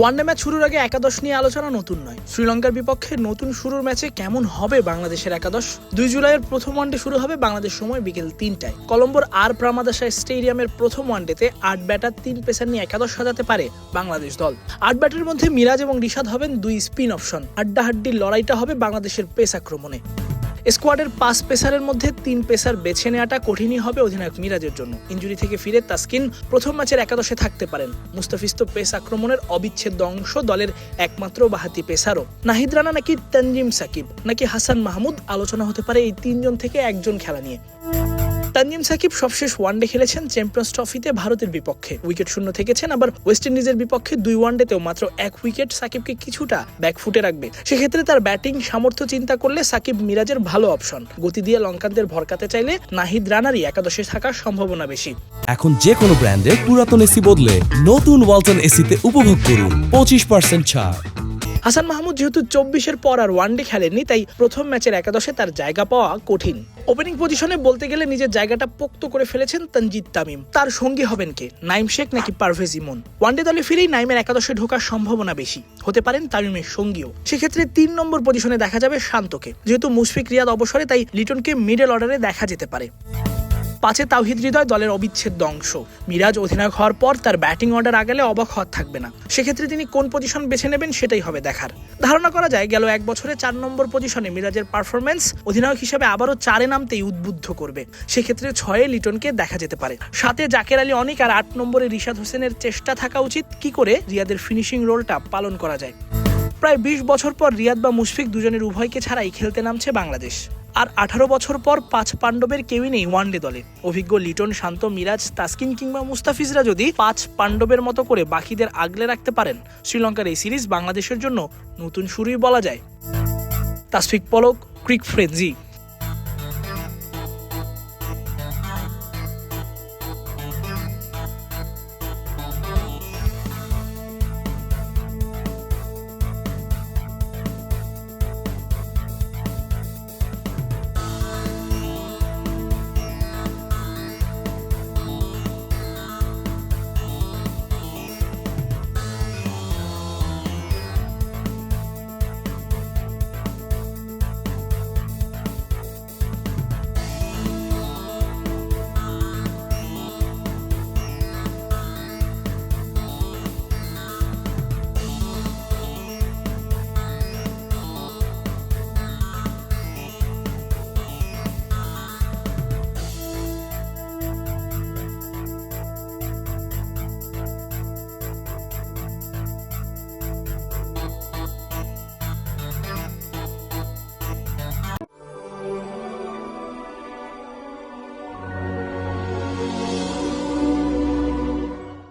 One day match শুরুর আগে একাদশ নিয়ে আলোচনা নতুন নয়। শ্রীলঙ্কার বিপক্ষে নতুন শুরুর ম্যাচে কেমন হবে বাংলাদেশের একাদশ? দুই জুলাইয়ের প্রথম ওয়ানডে শুরু হবে বাংলাদেশ সময় বিকেল তিনটায়। কলম্বোর আর প্রামাদাসা স্টেডিয়ামের প্রথম ওয়ানডেতে আট ব্যাটার তিন পেসার নিয়ে একাদশ সাজাতে পারে বাংলাদেশ দল। আট ব্যাটের মধ্যে মিরাজ এবং রিশাদ হবেন দুই স্পিন অপশন হাড্ডাহাড্ডির লড়াইটা হবে বাংলাদেশের পেস আক্রমণে। স্কোয়াডের পাঁচ পেসারের মধ্যে তিন পেসার বেছে নেওয়াটা কঠিনই হবে অধিনায়ক মিরাজের জন্য। ইঞ্জুরি থেকে ফিরে তাসকিন প্রথম ম্যাচের একাদশে থাকতে পারেন। মুস্তাফিজ তো পেস আক্রমণের অবিচ্ছেদ্য অংশ দলের একমাত্র বাহাতি পেসারও। নাহিদ রানা নাকি তানজিম সাকিব, নাকি হাসান মাহমুদ? আলোচনা হতে পারে এই তিনজন থেকে একজন খেলা নিয়ে। তানজিম সাকিব সবশেষ ওয়ানডে খেলেছেন চ্যাম্পিয়ন্স ট্রফিতে ভারতের বিপক্ষে। উইকেট শূন্য থেকেছেন, আবার ওয়েস্ট ইন্ডিজের বিপক্ষে দুই ওয়ানডেতেও মাত্র এক উইকেট সাকিবকে কিছুটা ব্যাকফুটে রাখবে। সেক্ষেত্রে তার ব্যাটিং সামর্থ্য চিন্তা করলে সাকিব মিরাজের ভালো অপশন গতি দিয়ে লঙ্কানদের ভরকাতে চাইলে নাহিদ রানারই একাদশে থাকার সম্ভাবনা বেশি। এখন যে কোনো ব্র্যান্ডের পুরাতন এসি বদলে নতুন ওয়ালটন এসিতে উপভোগ করুন। পঁচিশ পার্সেন্ট ছাড়। হাসান মাহমুদ যেহেতু চব্বিশের পর আর ওয়ানডে খেলেননি, তাই প্রথম ম্যাচের একাদশে তার জায়গা পাওয়া কঠিন। ওপেনিং পজিশনে বলতে গেলে নিজের জায়গাটা পোক্ত করে ফেলেছেন তানজিদ তামিম। তার সঙ্গী হবেন কে? নাইম শেখ নাকি পারভেজ ইমন? ওয়ানডে দলে ফিরেই নাইমের একাদশে ঢোকার সম্ভাবনা বেশি। হতে পারেন তামিমের সঙ্গীও। সেক্ষেত্রে তিন নম্বর পজিশনে দেখা যাবে শান্তকে। যেহেতু মুশফিক রিয়াদ অবসরে, তাই লিটনকে মিডল অর্ডারে দেখা যেতে পারে। পাঁচে তাওহিদ হৃদয় দলের অবিচ্ছেদ্য অংশ। মিরাজ অধিনায়ক হওয়ার পর তার ব্যাটিং অর্ডার আগালে অবাক হওয়ার থাকবে না। সেক্ষেত্রে তিনি কোন পজিশন বেছে নেবেন সেটাই হবে দেখার। ধারণা করা যায় গেল এক বছরে চার নম্বর পজিশনে মিরাজের পারফরমেন্স অধিনায়ক হিসেবে আবারও চারে নামতেই উদ্বুদ্ধ করবে। সেক্ষেত্রে ছয়ে লিটনকে দেখা যেতে পারে। সাথে জাকের আলী অনেক আর আট নম্বরে রিশাদ হোসেনের চেষ্টা থাকা উচিত। কি করে রিয়াদের ফিনিশিং রোলটা পালন করা যায়? প্রায় বিশ বছর পর রিয়াদ বা মুশফিক দুজনের উভয়কে ছাড়াই খেলতে নামছে বাংলাদেশ। আর আঠারো বছর পর পাঁচ পাণ্ডবের কেউই নেই ওয়ানডে দলে। অভিজ্ঞ লিটন, শান্ত, মিরাজ, তাসকিন কিংবা মুস্তাফিজরা যদি পাঁচ পাণ্ডবের মতো করে বাকিদের আগলে রাখতে পারেন, শ্রীলঙ্কার এই সিরিজ বাংলাদেশের জন্য নতুন শুরুই বলা যায়। তাসফিক পলক, ক্রিক ফ্রেঞ্জি